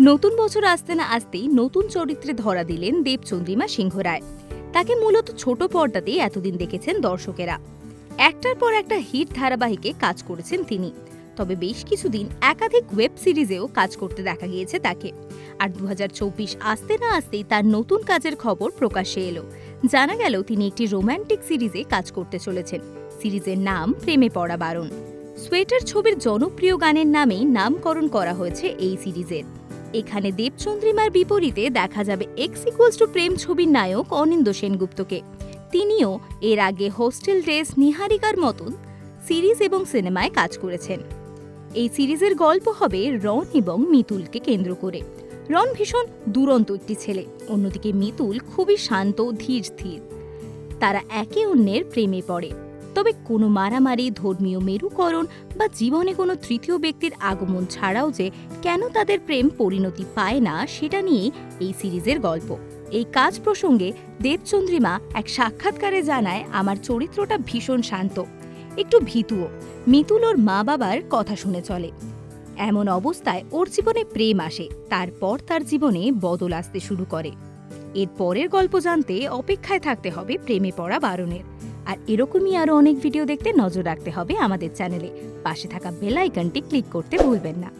নতুন বছর আসতে না আসতেই নতুন চরিত্রে ধরা দিলেন দেবচন্দ্রিমা সিংহ রায়। তাকে মূলত ছোট পর্দাতেই এতদিন দেখেছেন দর্শকেরা। একটার পর একটা হিট ধারাবাহিকে কাজ করেছেন তিনি। তবে বেশ কিছুদিন একাধিক ওয়েব সিরিজেও কাজ করতে দেখা গিয়েছে তাকে। আর দু হাজার চব্বিশ আসতে না আসতেই তার নতুন কাজের খবর প্রকাশ্যে এলো। জানা গেল, তিনি একটি রোম্যান্টিক সিরিজে কাজ করতে চলেছেন। সিরিজের নাম প্রেমে পড়া বারণ। সোয়েটার ছবির জনপ্রিয় গানের নামেই নামকরণ করা হয়েছে এই সিরিজের। এখানে দেবচন্দ্রিমার বিপরীতে দেখা যাবে এক্স ইকুয়ালস টু প্রেম ছবির নায়ক অনিন্দ সেনগুপ্তকে। তিনিও এর আগে হোস্টেল ডেস নিহারিকার মতন সিরিজ এবং সিনেমায় কাজ করেছেন। এই সিরিজের গল্প হবে রন এবং মিতুলকে কেন্দ্র করে। রন ভীষণ দুরন্ত একটি ছেলে, অন্যদিকে মিতুল খুবই শান্ত, ধীর স্থির। তারা একে অন্যের প্রেমে পড়ে। তবে কোনো মারামারি, ধর্মীয় মেরুকরণ বা জীবনে কোনো তৃতীয় ব্যক্তির আগমন ছাড়াও যে কেন তাদের প্রেম পরিণতি পায় না, সেটা নিয়েই এই সিরিজের গল্প। এই কাজ প্রসঙ্গে দেবচন্দ্রিমা এক সাক্ষাৎকারে জানায়, আমার চরিত্রটা ভীষণ শান্ত, একটু ভীতুও। মিতুল ওর মা বাবার কথা শুনে চলে। এমন অবস্থায় ওর জীবনে প্রেম আসে, তারপর তার জীবনে বদল আসতে শুরু করে। এর পরের গল্প জানতে অপেক্ষায় থাকতে হবে প্রেমে পড়া বারণের। আর এরকমই আরও অনেক ভিডিও দেখতে নজর রাখতে হবে আমাদের চ্যানেলে পাশে থাকা বেল আইকনটি ক্লিক করতে ভুলবেন না।